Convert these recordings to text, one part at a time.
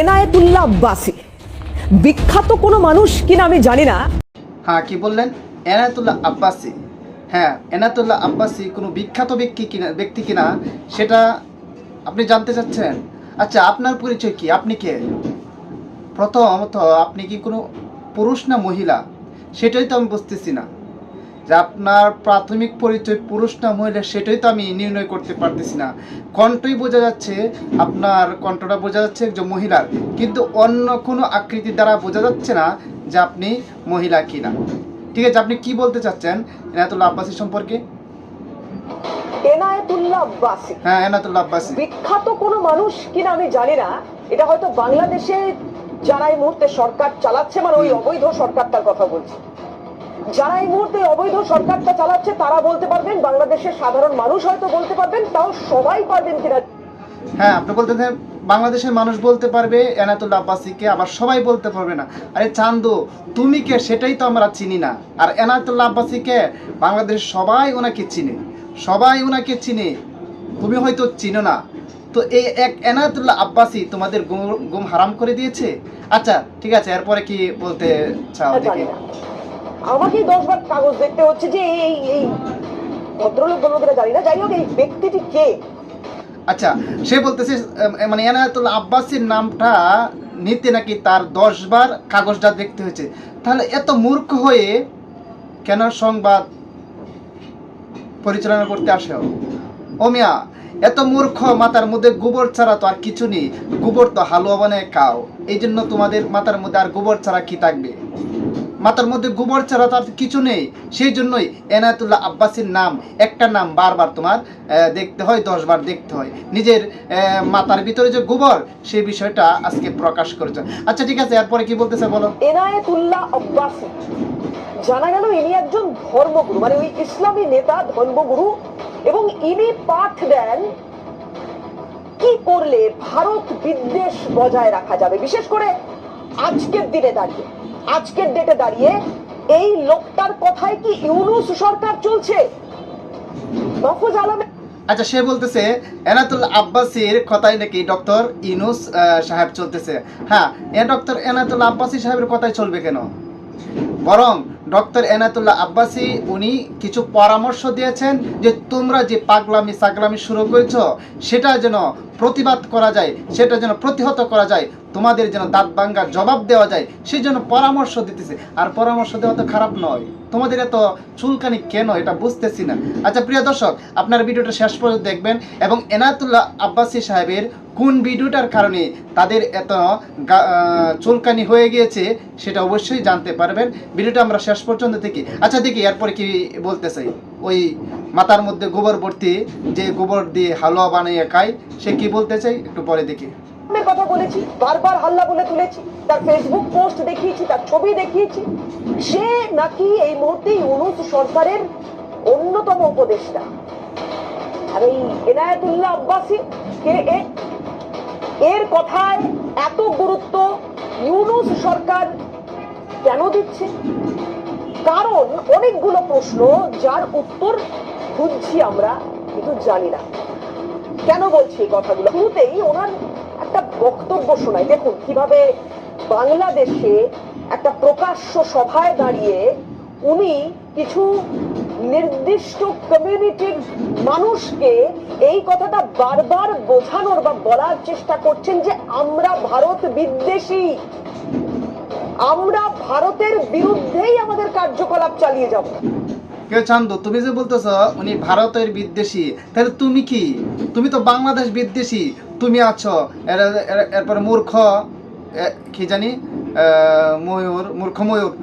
এনায়েতুল্লাহ আব্বাসি। বিখ্যাত কোনো মানুষ কিনা আমি জানি না। হ্যাঁ কি বললেন? এনায়তুল্লাহ আব্বাসি। হ্যাঁ এনায়তুল্লাহ আব্বাসি কোনো বিখ্যাত ব্যক্তি কিনা ব্যক্তি কিনা সেটা আপনি জানতে চাচ্ছেন? আচ্ছা আপনার পরিচয় কি? আপনি কে? প্রথমত, আপনি কি কোনো পুরুষ না মহিলা? সেটাই তো আমি বুঝতেছি না। যে আপনার প্রাথমিক পরিচয় পুরুষ না মহিলা সেটাই তো আমি নির্ণয় করতে পারতেছি না। কণ্ঠই বোঝা যাচ্ছে আপনার কণ্ঠটা বোঝা যাচ্ছে একজন মহিলার। কিন্তু অন্য কোনো আকৃতি দ্বারা বোঝা যাচ্ছে না যে আপনি মহিলা কিনা। ঠিক আছে আপনি কি বলতে চাচ্ছেন এনায়তুল্লাহ আব্বাসী সম্পর্কে? এনায়েতুল্লাহ আব্বাসি। হ্যাঁ এনায়তুল্লাহ আব্বাসী। বিখ্যাত কোনো মানুষ কিনা আমি জানি না। এটা হয়তো বাংলাদেশে যারা এই মুহূর্তে সরকার চালাচ্ছে মানে ওই অবৈধ সরকারটার কথা বলছি। যারা এই মুহূর্তে অবৈধ সরকারটা চালাচ্ছে তারা বলতে পারবেন বাংলাদেশের সাধারণ মানুষ হয়তো বলতে পারবেন তাও সবাই পারবেন কিনা। হ্যাঁ আপনি বলতেছেন বাংলাদেশের মানুষ বলতে পারবে এনাতুল্লাহ আব্বাসীকে আবার সবাই বলতে পারবে না। আরে চান্দু তুমি কে সেটাই তো আমরা চিনি না। আর এনাতুল্লাহ আব্বাসীকে বাংলাদেশের সবাই ওনাকে চিনে। সবাই ওনাকে চিনে। তুমি হয়তো চিনো না। তো এই এক এনাতুল্লাহ আব্বাসী তোমাদের গুম- হারাম করে দিয়েছে? আচ্ছা ঠিক আছে এরপরে কি বলতে চাও জানি দেখি। না আমাকেই দশবার কাগজ দেখতে হচ্ছে যে এই এই ভদ্রলোক বলব জানি না। যাই হোক, এই ব্যক্তিটি কে? আচ্ছা সে বলতেছে মানে এনায়াতুল আব্বাসীর নামটা নিতে নাকি তার দশ বার কাগজটা দেখতে হয়েছে। তাহলে এত মূর্খ হয়ে কেন সংবাদ পরিচালনা করতে আসে? ও এত মূর্খ, মাথার মধ্যে গোবর ছাড়া তো আর কিছু নেই। গোবর তো হালুয়া বানায় খাও। এই জন্য তোমাদের মাথার মধ্যে আর গোবর ছাড়া কি থাকবে? মাথার মধ্যে গোবর ছাড়া তার কিছু নেই। সেই জন্যই এনায়তুল্লাহ আব্বাসীর নাম, একটা নাম বারবার তোমার দেখতে হয়, দশবার দেখতে হয়। নিজের মাথার ভিতরে যে গোবর, সেই বিষয়টা আজকে প্রকাশ করেছে। আচ্ছা ঠিক আছে, এরপরে কি বলতেছে বলো? এনায়েতুল্লাহ আব্বাসি। জানা গেল ইনি একজন ধর্মগুরু মানে ওই ইসলামী নেতা, ধর্মগুরু, এবং ইনি পাঠ দেন কি করলে ভারত বিদ্বেষ বজায় রাখা যাবে। বিশেষ করে আজকের দিনে দাঁড়িয়ে। আজকের ডেটে দাঁড়িয়ে এই লোকটার কথায় কি ইউনুস সরকার চলছে? মফুজ আচ্ছা সে বলতেছে, এনাতুল আব্বাসির কথাই নাকি ডক্টর ইনুস সাহেব চলতেছে। হ্যাঁ এ ডক্টর এনাতুল আব্বাসি সাহেবের কথাই চলবে কেন? বরং ডক্টর এনাতুল্লাহ আব্বাসি, উনি কিছু পরামর্শ দিয়েছেন যে তোমরা যে পাগলামি সাগলামি শুরু করেছ, সেটা যেন প্রতিবাদ করা যায়, সেটা যেন প্রতিহত করা যায়, তোমাদের যেন দাঁত ভাঙ্গার জবাব দেওয়া যায় সেই জন্য পরামর্শ দিতেছে। আর পরামর্শ দেওয়া তো খারাপ নয়। তোমাদের এত চুলকানি কেন? এটা বুঝতেছি না। আচ্ছা প্রিয় দর্শক, আপনার ভিডিওটা শেষ পর্যন্ত দেখবেন এবং এনাতুল্লাহ আব্বাসি সাহেবের কোন ভিডিওটার কারণে তাদের এত চুলকানি হয়ে গিয়েছে, সেটা অবশ্যই জানতে পারবেন। ভিডিওটা আমরা পর্যন্ত দেখি আচ্ছা দেখি, এরপরে কি বলতে চাই? ওই মাথার মধ্যে গোবর ভর্তি যে গোবর দিয়ে হালুয়া বানিয়ে খায়, সে কি বলতে চাই? একটু পরে দেখি। কথা বলেছি, বারবার হাল্লা বলে তুলেছি, তার ফেসবুক পোস্ট দেখিয়েছি, তার ছবি দেখিয়েছি। সে নাকি এই মুহূর্তে সরকারের অন্যতম উপদেষ্টা। আর এই এনায়েতুল্লাহ আব্বাসি, কে এর কথায় এত গুরুত্ব ইউনুস সরকার কেন দিচ্ছে? কারণ অনেকগুলো প্রশ্ন, যার উত্তর খুঁজছি আমরা, কিন্তু জানি না। কেন বলছি এই কথাগুলো? শুরুতেই ওনার একটা বক্তব্য শোনাই। দেখুন, কীভাবে বাংলাদেশে একটা প্রকাশ্য সভায় দাঁড়িয়ে উনি কিছু নির্দিষ্ট কমিউনিটির মানুষকে এই কথাটা বারবার বোঝানোর বা বলার চেষ্টা করছেন যে আমরা ভারত বিদ্বেষী। আমরা ভারতের বিরুদ্ধেই আমাদের কার্যকলাপ চালিয়ে যাব। কেউ চান্দু, তুমি যে বলতেছ উনি ভারতের বিদ্বেষী, তাহলে তুমি কি? তুমি তো বাংলাদেশ বিদ্বেষী, তুমি আছো, এর- এর- মূর্খ কি জানি ময়ূর, মূর্খ ময়ূর।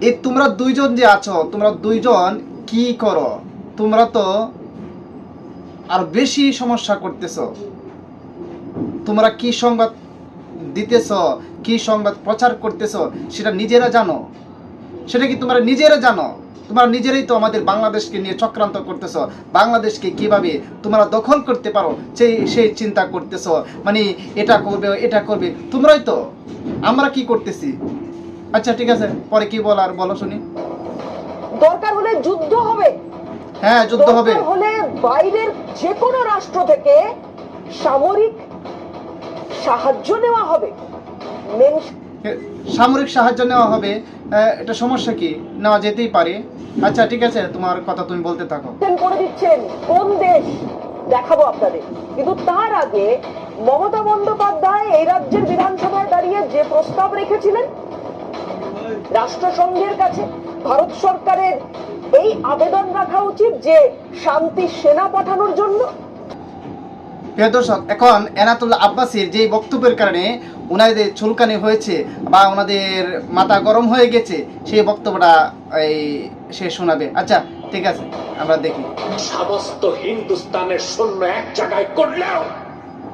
এই তোমরা দুইজন যে আছো, তোমরা দুইজন কি করো? তোমরা তো আর বেশি সমস্যা করতেছ। তোমরা কি সংবাদ দিতেছ কি সংবাদ প্রচার করতেছ সেটা নিজেরা জানো। সেটা কি তোমরা নিজেরা জানো? তোমরা নিজেরাই তো আমাদের বাংলাদেশকে নিয়ে চক্রান্ত করতেছ। বাংলাদেশকে কীভাবে তোমরা দখল করতে পারো সেই সেই চিন্তা করতেছ। মানে এটা করবে এটা করবে। তোমরাই তো। আমরা কি করতেছি? আচ্ছা ঠিক আছে পরে কি বল আর বলো শুনি। দরকার হলে যুদ্ধ হবে। হ্যাঁ যুদ্ধ হবে। হলে বাইরের যে কোনো রাষ্ট্র থেকে সামরিক সাহায্য নেওয়া হবে। মেন সামরিক সাহায্য নেওয়া হবে। এটা সমস্যা কি? নেওয়া যেতেই পারে। আচ্ছা ঠিক আছে তোমার কথা তুমি বলতে থাকো। করে দিচ্ছেন কোন দেশ? দেখাবো আপনাদের। কিন্তু তার আগে মমতা বন্দ্যোপাধ্যায় এই রাজ্যের বিধানসভায় দাঁড়িয়ে যে প্রস্তাব রেখেছিলেন রাষ্ট্রসংঘের কাছে ভারত সরকারের এই আবেদন রাখা উচিত যে শান্তি সেনা পাঠানোর জন্য। প্রিয় দর্শক এখন এনাতুল্লাহ আব্বাসির যে বক্তব্যের কারণে ওনাদের চুলকানি হয়েছে বা ওনাদের মাথা গরম হয়ে গেছে সেই বক্তব্যটা এই সে শোনাবে। আচ্ছা ঠিক আছে আমরা দেখি। সমস্ত হিন্দুস্তানের সৈন্য এক জায়গায় করলেও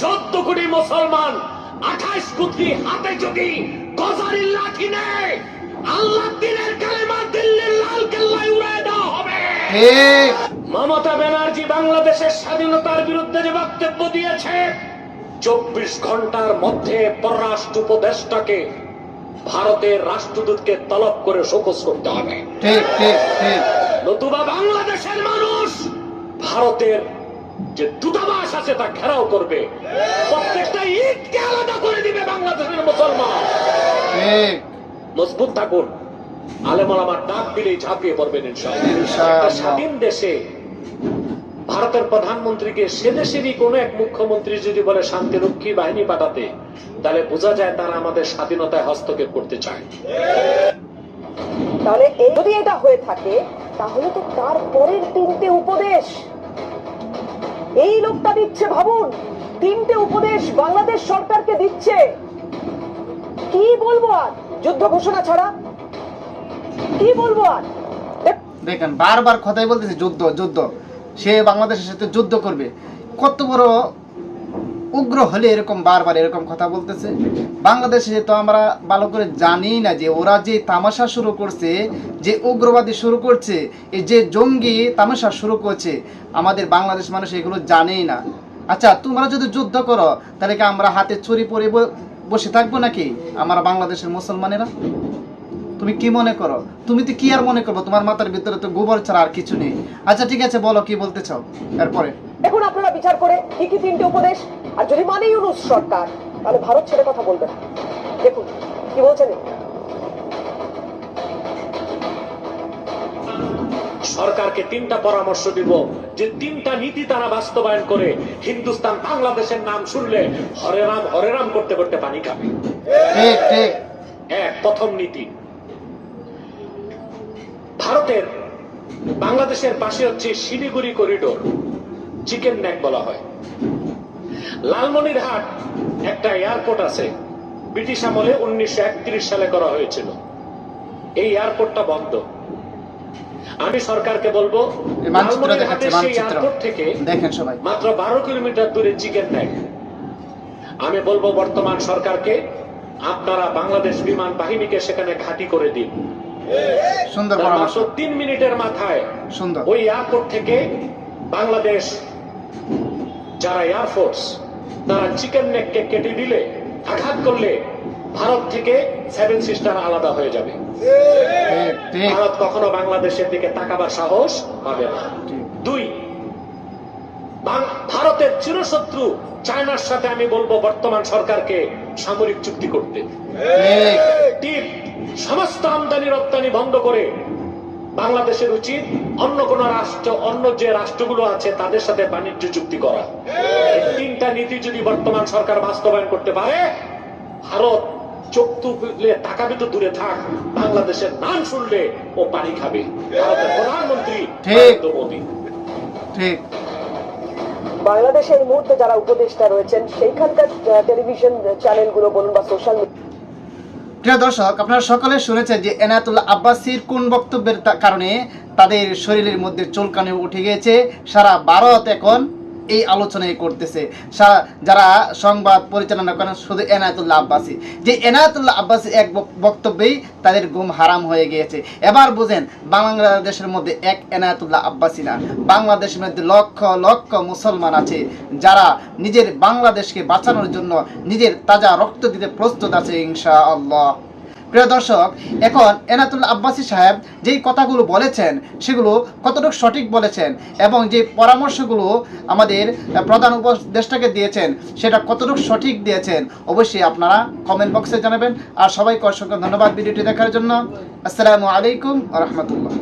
চোদ্দ কোটি মুসলমান আঠাইশ কোটি হাতে যদি গজারির লাঠি নেয় আল্লাহ দিনের কালেমা দিল্লির লাল কেল্লায় উড়ায় দেওয়া হবে। মমতা ব্যানার্জি বাংলাদেশের স্বাধীনতার বিরুদ্ধে যে বক্তব্য দিয়েছে চব্বিশ ঘণ্টার মধ্যে পররাষ্ট্র উপদেষ্টাকে ভারতের রাষ্ট্রদূতকে তলব করে শোকস করতে হবে। নতুবা বাংলাদেশের মানুষ ভারতের যে দূতাবাস আছে তা ঘেরাও করবে। প্রত্যেকটা ঈদকে আলাদা করে দিবে বাংলাদেশের মুসলমান। মজবুত থাকুন। আলেমল আমার ডাক দিলেই ঝাঁপিয়ে পড়বেন ইনশাআল্লাহ। স্বাধীন দেশে ভারতের প্রধানমন্ত্রীকে সে দেশেরই কোনো এক মুখ্যমন্ত্রী যদি বলে শান্তিরক্ষী বাহিনী পাঠাতে, তাহলে বোঝা যায় তারা আমাদের স্বাধীনতায় হস্তক্ষেপ করতে চায়। তাহলে যদি এটা হয়ে থাকে, তাহলে তো তার পরের তিনটে উপদেশ। এই লোকটা দিচ্ছে ভাবুন, তিনটে উপদেশ বাংলাদেশ সরকারকে দিচ্ছে। কি বলব আর? যুদ্ধ ঘোষণা ছাড়া? কি বলব আর? দেখেন, বারবার কথাই বলতেছে, যুদ্ধ যুদ্ধ। সে বাংলাদেশের সাথে যুদ্ধ করবে। কত বড় উগ্র হলে এরকম বারবার এরকম কথা বলতেছে। বাংলাদেশে তো আমরা ভালো করে জানি না যে ওরা যে তামাশা শুরু করছে, যে উগ্রবাদী শুরু করছে, এই যে জঙ্গি তামাশা শুরু করছে, আমাদের বাংলাদেশ মানুষ এগুলো জানেই না। আচ্ছা তোমরা যদি যুদ্ধ করো, তাহলে কি আমরা হাতে ছড়ি পরে বসে থাকব নাকি? আমরা বাংলাদেশের মুসলমানেরা? তুমি কি মনে করো? তুমি তো কি আর মনে করব? তোমার মাথার ভিতরে তো গোবর ছাড়া আর কিছু নেই। আচ্ছা ঠিক আছে বলো কি বলতে চাও? এরপরে। দেখুন আপনারা বিচার করে কি কি তিনটে উপদেশ? আর যদি মানে ইউনুস সরকার তাহলে ভারত ছেড়ে কথা বলবে না। দেখুন কি বলছেন সরকারকে তিনটা পরামর্শ দিব। যে তিনটা নীতি তারা বাস্তবায়ন করে হিন্দুস্তান বাংলাদেশের নাম শুনলে হরে রাম হরে রাম করতে করতে পানি খাবে। ঠিক ঠিক। এক প্রথম নীতি। ভারতের বাংলাদেশের পাশে হচ্ছে শিলিগুড়ি করিডোর চিকেন নেক বলা হয়। লালমনিরহাট একটা এয়ারপোর্ট আছে ব্রিটিশ আমলে উনিশশো সালে করা হয়েছিল। এই এয়ারপোর্টটা বন্ধ। আমি সরকারকে বলব এয়ারপোর্ট থেকে দেখেন সবাই। মাত্র বারো কিলোমিটার দূরে চিকেন নেক আমি বলব বর্তমান সরকারকে আপনারা বাংলাদেশ বিমান বাহিনীকে সেখানে ঘাঁটি করে দিন। সুন্দর পরামর্শ। তিন মিনিটের মাথায় সুন্দর। ওই এয়ারপোর্ট থেকে বাংলাদেশ যারা এয়ারফোর্স তারা চিকেন নেককে কেটে দিলে আঘাত করলে ভারত থেকে সেভেন সিস্টার আলাদা হয়ে যাবে। ভারত কখনো বাংলাদেশের দিকে তাকাবার সাহস পাবে না। দুই ভারতের চিরশত্রু চায়নার সাথে আমি বলব বর্তমান সরকারকে সামরিক চুক্তি করতে। তিন সমস্ত আমদানি রপ্তানি বন্ধ করে বাংলাদেশের উচিত অন্য কোন রাষ্ট্র অন্য যে রাষ্ট্রগুলো আছে তাদের সাথে বাণিজ্য চুক্তি করা। এই তিনটা নীতি যদি বর্তমান সরকার বাস্তবায়ন করতে পারে ভারত চোখ তুলে তাকাবে তো দূরে থাক বাংলাদেশের নাম শুনলে ও পানি খাবে। ভারতের প্রধানমন্ত্রী ঠিক। নরেন্দ্র মোদী। ঠিক। বাংলাদেশে মুহূর্তে যারা উপদেষ্টা রয়েছেন সেইখানকার টেলিভিশন চ্যানেলগুলো বলুন বা সোশ্যাল প্রিয় দর্শক, আপনারা সকলে শুনেছেন যে এনায়তুল্লাহ আব্বাসির কোন বক্তব্যের কারণে তাদের শরীরের মধ্যে চুলকানি উঠে গিয়েছে। সারা ভারত এখন এই আলোচনায় করতেছে। যারা সংবাদ পরিচালনা করেন, শুধু এনায়তুল্লাহ আব্বাসি। যে এনায়তুল্লাহ আব্বাসি এক বক্তব্যেই তাদের ঘুম হারাম হয়ে গিয়েছে। এবার বুঝেন, বাংলাদেশের মধ্যে এক এনায়তুল্লাহ আব্বাসি না। বাংলাদেশের মধ্যে লক্ষ লক্ষ মুসলমান আছে, যারা নিজের বাংলাদেশকে বাঁচানোর জন্য নিজের তাজা রক্ত দিতে প্রস্তুত আছে ইনশা আল্লাহ প্রিয় দর্শক, এখন এনাতুল আব্বাসী সাহেব যেই কথাগুলো বলেছেন, সেগুলো কতটুকু সঠিক বলেছেন এবং যে পরামর্শগুলো আমাদের প্রধান উপদেষ্টাকে দিয়েছেন, সেটা কতটুকু সঠিক দিয়েছেন, অবশ্যই আপনারা কমেন্ট বক্সে জানাবেন। আর সবাইকে অসংখ্য ধন্যবাদ ভিডিওটি দেখার জন্য। আসসালামু আলাইকুম রহমতুল্লাহ।